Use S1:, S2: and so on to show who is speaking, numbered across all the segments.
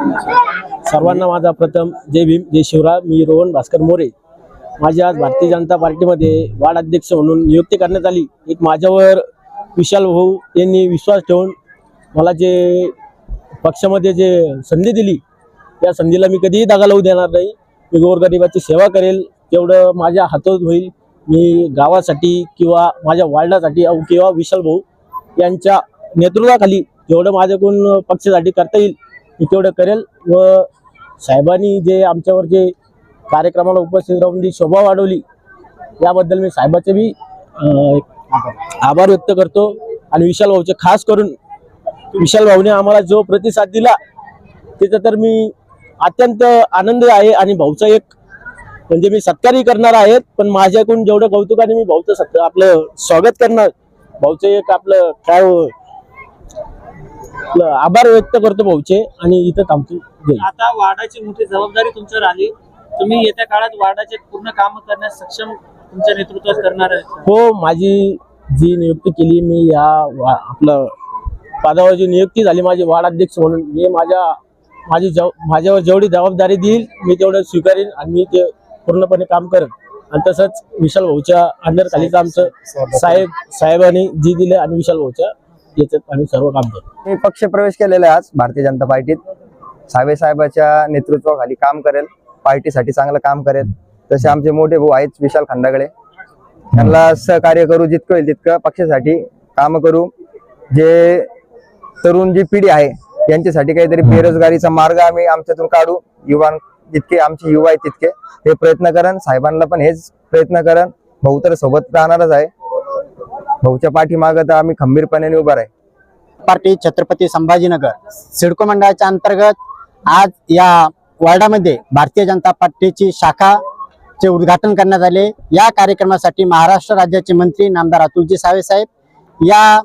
S1: सर्वांना माझा प्रथम जय भीम जय शिवराय. मी रोहन भास्कर मोरे. माझी आज भारतीय जनता पार्टीमध्ये वार्ड अध्यक्ष म्हणून नियुक्ती करण्यात आली. एक माझ्यावर विशाल भाऊ यांनी विश्वास ठेवून मला जे पक्षामध्ये जे संधी दिली त्या संधीला मी कधीही दागा लावू देणार नाही. मी गोरगरिबाची सेवा करेल. तेवढं माझ्या हातात होईल मी गावासाठी किंवा माझ्या वार्डासाठी अहो किंवा विशाल भाऊ यांच्या नेतृत्वाखाली जेवढं माझ्याकडून पक्षासाठी करता येईल मी तेवढं करेल व साहेबांनी जे आमच्यावर जे कार्यक्रमाला उपस्थित राहून जी शोभा वाढवली याबद्दल मी साहेबाचे बी आभार व्यक्त करतो. आणि विशाल भाऊचे खास करून विशाल भाऊने आम्हाला जो प्रतिसाद दिला त्याचा तर मी अत्यंत आनंद आहे. आणि भाऊचा एक म्हणजे मी सत्कारही करणार आहेत पण माझ्याकडून जेवढं कौतुकाने मी भाऊचं सत् आपलं स्वागत करणार भाऊचं एक आपलं काय आभार व्यक्त करतो भाऊचे आणि इथं थांबतो.
S2: आता वार्डाची मोठी जबाबदारी तुमच्यावर आली तुम्ही येत्या काळात वार्डाचे पूर्ण काम करण्यास सक्षम तुमच्या नेतृत्वात करणार आहे
S1: हो माझी जी नियुक्ती केली मी या आपलं पदावर जी नियुक्ती झाली माझी वार्ड अध्यक्ष म्हणून मी माझ्या माझी जव माझ्यावर जेवढी जबाबदारी देईल मी तेवढं स्वीकारेन आणि मी ते पूर्णपणे काम करेन. आणि तसंच विशाल भाऊच्या अंडर खालीच आमचं साहेब साहेबांनी जी दिले आणि विशाल भाऊच्या याच्यात आम्ही सर्व काम करतो.
S3: मी पक्ष प्रवेश केलेला आहे आज भारतीय जनता पार्टीत. सावे साहेबाच्या नेतृत्वाखाली काम करेल पार्टीसाठी चांगलं काम करेल. तसे आमचे मोठे भाऊ आहेत विशाल खंडागळे. त्यांना सहकार्य करू जितकं होईल तितकं पक्षासाठी काम करू. जे तरुण जी पिढी आहे यांच्यासाठी काहीतरी बेरोजगारीचा मार्ग आम्ही आमच्यातून काढू. युवा जितके आमचे युवा आहेत तितके हे प्रयत्न करण साहेबांना पण हेच प्रयत्न करण भाऊ तर सोबत राहणारच आहे. भाऊच्या पाठीमागं तर आम्ही खंबीरपणे उभा आहे
S4: पार्टी छत्रपती संभाजीनगर. सिडको मंडळाच्या अंतर्गत आज या वार्डामध्ये भारतीय जनता पार्टीची शाखा चे उद्घाटन करण्यात आले. या कार्यक्रमासाठी महाराष्ट्र राज्याचे मंत्री नामदार अतुलजी सावे साहेब या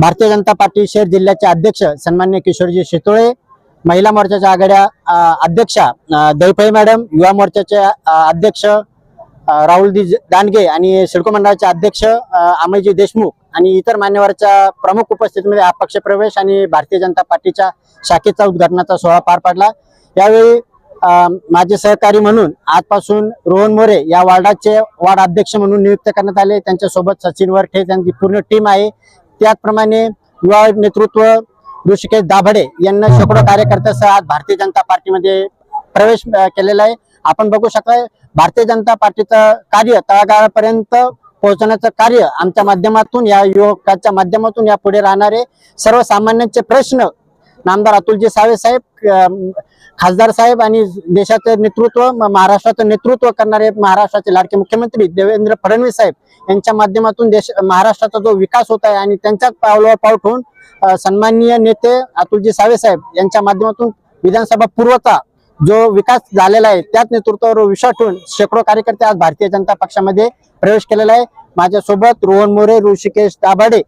S4: भारतीय जनता पार्टी शहर जिल्ह्याचे अध्यक्ष सन्मान्य किशोरजी शितोळे महिला मोर्चाच्या आघाड्या अध्यक्षा अ, दैफळे मॅडम युवा मोर्चाचे अध्यक्ष अ, राहुलजी दानगे आणि सिडको मंडळाचे अध्यक्ष अमयजी देशमुख आणि इतर मान्यवरच्या प्रमुख उपस्थितीमध्ये हा पक्षप्रवेश आणि भारतीय जनता पार्टीच्या शाखेचा उद्घाटनाचा सोहळा पार पडला. यावेळी माझे सहकारी म्हणून आजपासून रोहन मोरे या वार्डाचे वार्ड अध्यक्ष म्हणून नियुक्त करण्यात आले. त्यांच्यासोबत सचिन वरठे त्यांची पूर्ण टीम आहे. त्याचप्रमाणे युवा नेतृत्व ऋषिकेश दाभडे यांना शेकडो कार्यकर्त्यासह आज भारतीय जनता पार्टीमध्ये प्रवेश केलेला आहे. आपण बघू शकता भारतीय जनता पार्टीचं कार्य तळागाळापर्यंत पोहोचण्याचं कार्य आमच्या माध्यमातून या युवकाच्या माध्यमातून या पुढे राहणारे सर्वसामान्यांचे प्रश्न नामदार अतुलजी सावे साहेब खासदार साहेब आणि देशाचं नेतृत्व महाराष्ट्राचं नेतृत्व करणारे महाराष्ट्राचे लाडके मुख्यमंत्री देवेंद्र फडणवीस साहेब यांच्या माध्यमातून देश महाराष्ट्राचा जो विकास होत आहे आणि त्यांच्याच पावलावर पाऊल ठेवून सन्माननीय नेते अतुलजी सावे साहेब यांच्या माध्यमातून विधानसभा पूर्वचा जो विकास झालेला आहे त्याच नेतृत्वावर विश्वास ठेवून शेकडो कार्यकर्ते आज भारतीय जनता पक्षामध्ये प्रवेश केलेला आहे. माझ्यासोबत रोहन मोरे ऋषिकेश दाभाडे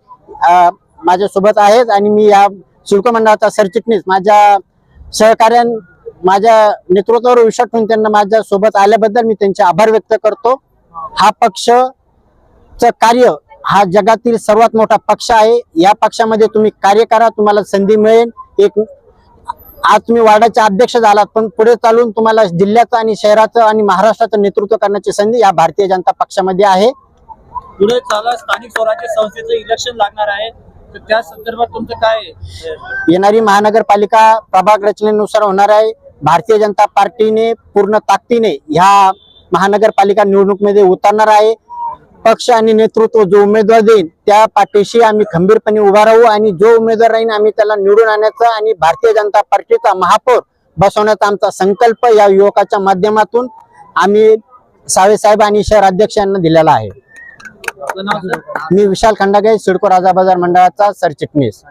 S4: माझ्यासोबत आहेत आणि मी या शुल्क मंडळाचा सरचिटणीस. माझ्या सहकार्यां माझ्या नेतृत्वावर विश्वास ठेवून त्यांना माझ्या सोबत आल्याबद्दल मी त्यांचे आभार व्यक्त करतो. हा पक्ष कार्य हा जगातील सर्वात मोठा पक्ष आहे. या पक्षामध्ये तुम्ही कार्य करा तुम्हाला संधी मिळेल. एक आज तुम्ही वार्डाचे अध्यक्ष झालात पण पुढे चालून तुम्हाला जिल्ह्याचं आणि शहराचं आणि महाराष्ट्राचं नेतृत्व करण्याची संधी या भारतीय जनता पक्षामध्ये आहे.
S2: पुढे चाला स्थानिक स्वराज्य संस्थेचं इलेक्शन लागणार आहे. तर त्या संदर्भात तुमचं काय आहे?
S4: येणारी महानगरपालिका प्रभाग रचनेनुसार होणार आहे. भारतीय जनता पार्टीने पूर्ण ताकदीने ह्या महानगरपालिका निवडणुकीमध्ये उतरणार आहे. पक्ष आणि नेतृत्व जो उमेदवार देईल त्या पाठीशी आम्ही खंबीरपणे उभा राहू आणि जो उमेदवार राहील आम्ही त्याला निवडून आणण्याचा आणि भारतीय जनता पार्टीचा महापौर बसवण्याचा आमचा संकल्प या युवकाच्या माध्यमातून आम्ही सावे साहेब आणि शहर अध्यक्ष यांना दिलेला आहे. मी विशाल खंडागे सिडको राजा बाजार मंडळाचा सरचिटणीस.